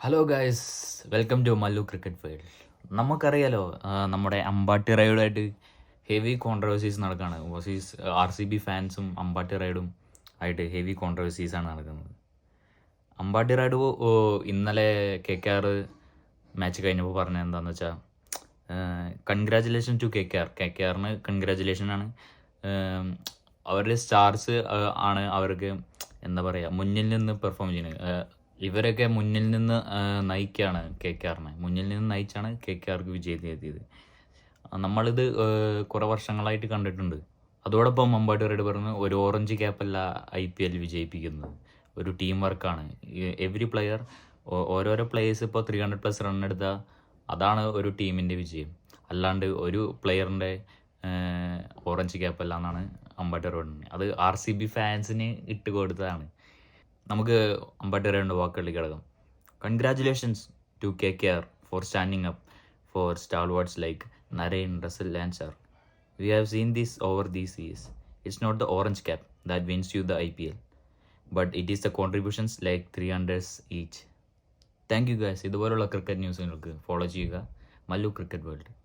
Hello guys welcome to Mallu cricket world നമുക്കറിയാലോ നമ്മുടെ അമ്പാട്ടി റൈഡുമായിട്ട് ഹെവി കോൺട്രവേഴ്സീസ് നടക്കുകയാണ് ഓസീസ് ആർ സി ബി ഫാൻസും അമ്പാട്ടി റൈഡും ആയിട്ട് ഹെവി കോൺട്രവേഴ്സീസാണ് നടക്കുന്നത്. അമ്പാട്ടി റൈഡ് ഇന്നലെ കെ കെ ആർ മാച്ച് കഴിഞ്ഞപ്പോൾ പറഞ്ഞത് എന്താണെന്ന് വെച്ചാൽ congratulation to K K R K K ആറിന് കൺഗ്രാറ്റുലേഷൻ ആണ് അവരുടെ സ്റ്റാർസ് ആണ് അവർക്ക് എന്താ പറയുക മുന്നിൽ നിന്ന് പെർഫോം ചെയ്യുന്നത്. ഇവരൊക്കെ മുന്നിൽ നിന്ന് നയിക്കുകയാണ് കെ കെ ആറിനെ. മുന്നിൽ നിന്ന് നയിച്ചാണ് കെ കെ ആർക്ക് വിജയം നേടിയത് നമ്മളിത് കുറെ വർഷങ്ങളായിട്ട് കണ്ടിട്ടുണ്ട്. അതോടൊപ്പം മുമ്പായിട്ട് റെഡ് പറഞ്ഞു ഒരു ഓറഞ്ച് ക്യാപ്പല്ല ഐ പി എൽ വിജയിപ്പിക്കുന്നത്. ഒരു ടീം വർക്കാണ്. എവറി പ്ലെയർ ഓരോരോ പ്ലേയേഴ്സ് ഇപ്പോൾ ത്രീ ഹൺഡ്രഡ് പ്ലസ് റൺ അതാണ് ഒരു ടീമിന്റെ വിജയം. അല്ലാണ്ട് ഒരു പ്ലെയറിന്റെ ഓറഞ്ച് ക്യാപ്പല്ല എന്നാണ് അമ്പാട്ടി റോഡിന് അത് ആർ സി ബി ഫാൻസിന് ഇട്ട് കൊടുത്തതാണ് നമുക്ക് അമ്പട്ട് രണ്ട് വാക്കുകളിൽ കിടക്കാം. Congratulations to K K R for standing up for stalwarts like Narine Russell and sir we have seen these over these years it's not the orange cap that wins you the I P L but it is the contributions like three hundreds each thank you guys ഇതുപോലുള്ള cricket ന്യൂസുകൾക്ക് follow ചെയ്യുക. Mallu cricket world